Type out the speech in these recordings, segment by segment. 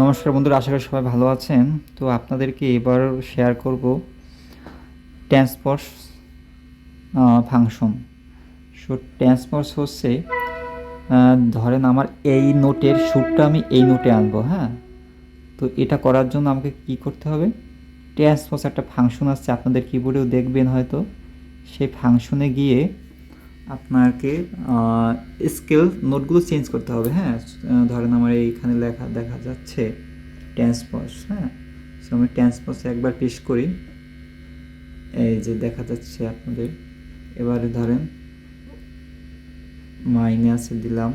নমস্কার বন্ধুরা, আশা করি সবাই ভালো আছেন। তো আপনাদেরকে এবার শেয়ার করব ট্রান্সপোর্স ফাংশন সো ট্রান্সপোর্স হচ্ছে ধরেন আমার এই নোটের সুরটা আমি এই নোটে আনব হ্যাঁ? তো এটা করার জন্য আমাকে কি করতে হবে? ট্রান্সপোর্স একটা ফাংশন আসছে, আপনাদের কিবোর্ডেও দেখবেন হয়তো। সেই ফাংশনে গিয়ে আপনাকে স্কেল নোটগুলো চেঞ্জ করতে হবে হ্যাঁ? ধরেন আমার এইখানে লেখা, দেখা যাচ্ছে ট্রান্সপোজ হ্যাঁ? সো আমি ট্রান্সপোজ একবার পেশ করি। এই যে দেখা যাচ্ছে আপনাদের। এবারে ধরেন মাইনাসে দিলাম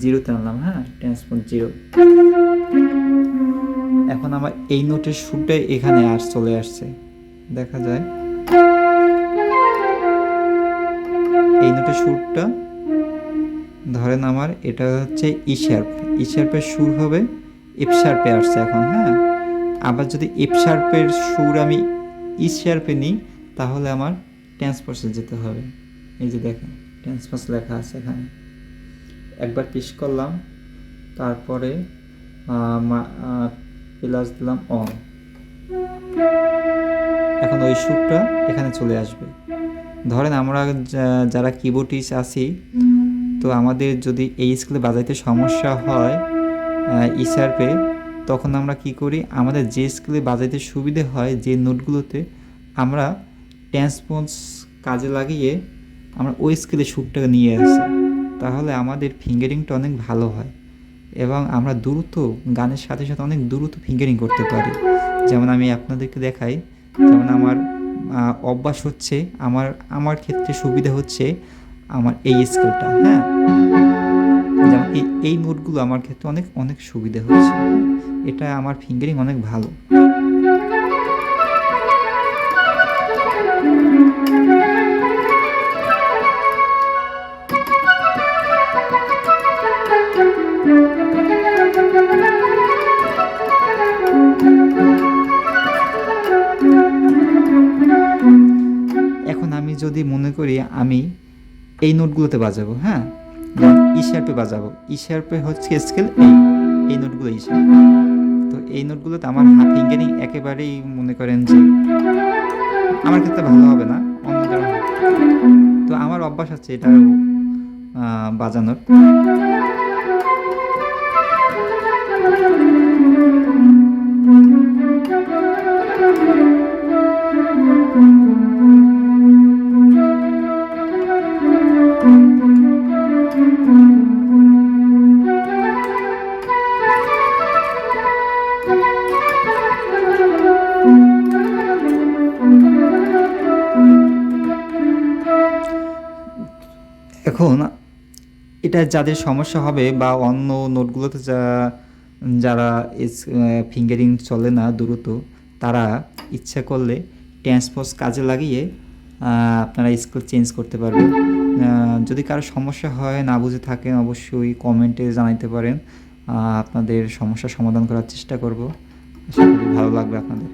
জিরোতে আনলাম হ্যাঁ? ট্রান্সপোজ জিরো এখন আমার এই নোটের সুরটাই এখানে আর চলে আসছে। দেখা যায় এই নোটের সুরটা, ধরেন আমার এটা হচ্ছে ই শার্প ই শার্পের সুর হবে এফ শার্পে আসছে এখন হ্যাঁ? আবার যদি এফ শার্পের সুর আমি ই শার্পে নিই, তাহলে আমার ট্রান্সপোর্সে যেতে হবে। এই যে দেখেন ট্রান্সপোর্স লেখা আছে এখানে। একবার পিস করলাম, তারপরে প্লাস দিলাম অন এখন ওই সুরটা এখানে চলে আসবে। ধরেন আমরা যারা কিবোর্ডিস্ট আছি তো আমাদের যদি এই স্কুলে বাজাইতে সমস্যা হয় ইসার্পে তখন আমরা কি করি আমাদের যে স্কুলে বাজাইতে সুবিধে হয় যে নোটগুলোতে আমরা ট্রান্সপন্স কাজে লাগিয়ে আমরা ওই স্কেলে সুরটা নিয়ে আসি। তাহলে আমাদের ফিঙ্গারিংটা অনেক ভালো হয় এবং আমরা দ্রুত গানের সাথে সাথে অনেক দ্রুত ফিঙ্গারিং করতে পারি। যেমন আমি আপনাদেরকে দেখাই যেমন আমার অভ্যাস হচ্ছে, আমার আমার ক্ষেত্রে সুবিধা হচ্ছে আমার এই স্কেলটা হ্যাঁ? যেমন এই নোটগুলো আমার ক্ষেত্রে অনেক অনেক সুবিধা হচ্ছে। এটা আমার ফিঙ্গারিং অনেক ভালো। এখন আমি যদি মনে করি আমি এই নোটগুলোতে বাজাবো হ্যাঁ? যেমন ই শার্পে বাজাবো। ই শার্পে হচ্ছে স্কেল এই এই নোটগুলো ই শার্প তো এই নোটগুলোতে আমার হাফ ফিঙ্গারিং একেবারেই মনে করেন যে আমার ক্ষেত্রে ভালো হবে না হবে। তো আমার অভ্যাস আছে এটা বাজানোর। এখন এটা যাদের সমস্যা হবে বা অন্য নোটগুলোতে যা, যারা ফিঙ্গারিং চলে না দ্রুত, তারা ইচ্ছা করলে ট্রান্সপোজ কাজে লাগিয়ে আপনারা স্কুল চেঞ্জ করতে পারবেন। যদি কারও সমস্যা হয়, না বুঝে থাকেন, অবশ্যই কমেন্টে জানাইতে পারেন। আপনাদের সমস্যার সমাধান করার চেষ্টা করব। ভালো লাগবে আপনাদের।